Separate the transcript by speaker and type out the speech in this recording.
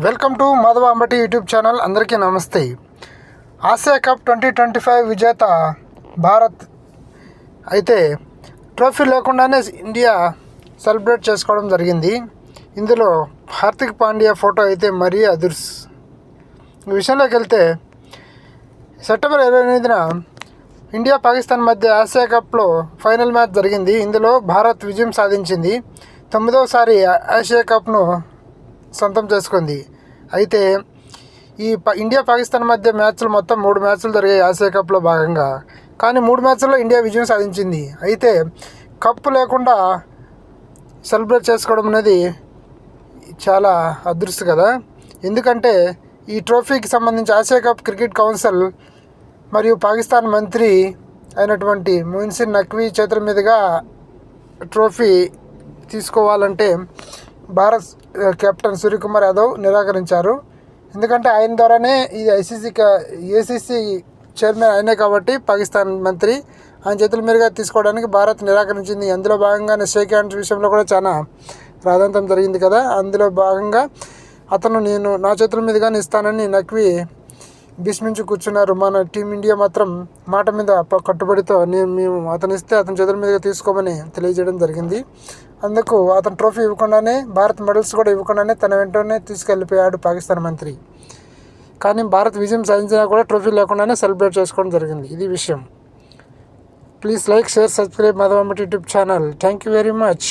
Speaker 1: Welcome to Madhava Ambati YouTube channel. అందరికీ నమస్తే. Asia cup twenty twenty five విజేత భారత్ అయితే ట్రోఫీ లేకుండానే ఇండియా సెలబ్రేట్ చేసుకోవడం జరిగింది. ఇందులో హార్దిక్ పాండ్యా ఫోటో అయితే మరీ అదుర్స్. విషయంలోకి వెళ్తే సెప్టెంబర్ ఇరవై ఎనిమిదిన ఇండియా పాకిస్తాన్ మధ్య ఆసియా కప్లో ఫైనల్ మ్యాచ్ జరిగింది. ఇందులో భారత్ విజయం సాధించింది. తొమ్మిదవసారి ఆసియా కప్ను సొంతం చేసుకుంది. అయితే ఈ ఇండియా పాకిస్తాన్ మధ్య మ్యాచ్లు మొత్తం మూడు మ్యాచ్లు జరిగాయి ఆసియా కప్లో భాగంగా. కానీ మూడు మ్యాచ్ల్లో ఇండియా విజయం సాధించింది. అయితే కప్పు లేకుండా సెలబ్రేట్ చేసుకోవడం అనేది చాలా అదృష్టం కదా. ఎందుకంటే ఈ ట్రోఫీకి సంబంధించి ఆసియా కప్ క్రికెట్ కౌన్సిల్ మరియు పాకిస్తాన్ మంత్రి అయినటువంటి మొయిన్సిన్ నక్వీ చేతుల మీదుగా ట్రోఫీ తీసుకోవాలంటే భారత్ కెప్టెన్ సూర్యకుమార్ యాదవ్ నిరాకరించారు. ఎందుకంటే ఆయన ద్వారానే ఇది ఐసీసీ ఏసీసీ చైర్మన్ ఆయనే కాబట్టి పాకిస్తాన్ మంత్రి. ఆయన చేతుల మీదుగా తీసుకోవడానికి భారత్ నిరాకరించింది. అందులో భాగంగానే షేక్ హ్యాండ్స్ విషయంలో కూడా చాలా ప్రాధాన్యత జరిగింది కదా. అందులో భాగంగా అతను నేను నా చేతుల మీదుగానే ఇస్తానని నక్వి భీష్మించి కూర్చున్నారు. మన టీమిండియా మాత్రం మాట మీద కట్టుబడితో నేను మేము అతను ఇస్తే అతని చేతుల మీదుగా తీసుకోమని తెలియజేయడం జరిగింది. అందుకు అతను ట్రోఫీ ఇవ్వకుండానే భారత్ మెడల్స్ కూడా ఇవ్వకుండానే తన వెంటనే తీసుకెళ్ళిపోయాడు పాకిస్తాన్ మంత్రి. కానీ భారత్ విజయం సాధించినా కూడా ట్రోఫీ లేకుండానే సెలబ్రేట్ చేసుకోవడం జరిగింది. ఇది విషయం. Please like share subscribe మాధవమ్మటి YouTube channel. Thank you very much.